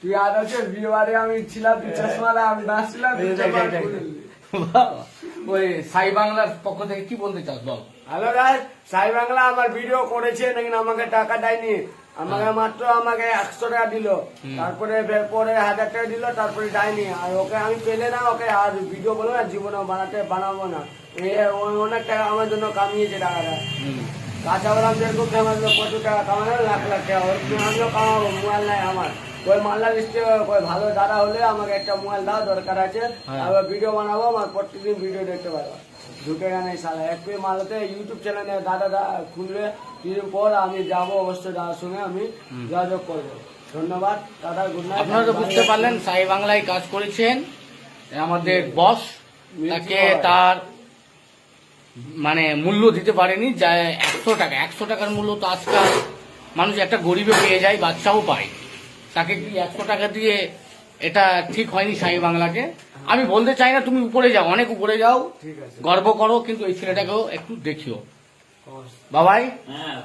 তুই আর বিয়েবারে আমি ছিলাম তুই আমি নাচছিলাম। ওই সাই বাংলার পক্ষ থেকে কি বলতে চাস বল? হ্যালো গাইস সাই বাংলা আমার ভিডিও করেছে নাকি আমাকে টাকা দেয়নি। আমাকে মাত্র আমাকে একশো টাকা দিল। তারপরে পরে হাজার টাকা দিল তারপরে দেয়নি। আর ওকে আমি পেলে না ওকে আর ভিডিও বলব না জীবনে বানাতে বানাবো না। অনেক টাকা আমার জন্য কামিয়েছে টাকাটা। কাঁচা বাদাম যেরকম টাকা কামানো লাখ লাখ টাকা। ওর জন্য কামাবো মোবাইল নাই আমার। ওই মাল্লা লিস্টে ওই ভালো দাদা হলে আমাকে একটা মোবাইল দাও দরকার আছে। হ্যাঁ। আর ভিডিও বানাবো আমার প্রত্যেকদিন ভিডিও দেখতে পারব। ঢুকে গেলে সালা এক মালাতে ইউটিউব চ্যানেলে দাদা দা খুলবে। কিছুদিন পর আমি যাব অবশ্যই দাদার সঙ্গে আমি যোগাযোগ করব। ধন্যবাদ দাদা গুড নাইট আপনারা তো বুঝতে পারলেন সাই বাংলায় কাজ করেছেন। আমাদের বস তাকে তার মানে মূল্য দিতে পারেনি যা একশো টাকা একশো টাকার মূল্য তো আজকাল মানুষ একটা গরিবে পেয়ে যায় বাচ্চাও পায়। তাকে কি একশো টাকা দিয়ে এটা ঠিক হয়নি সাই বাংলাকে? আমি বলতে চাই না তুমি উপরে যাও অনেক উপরে যাও গর্ব করো কিন্তু এই ছেলেটাকেও একটু দেখিও। বাবাই? হ্যাঁ।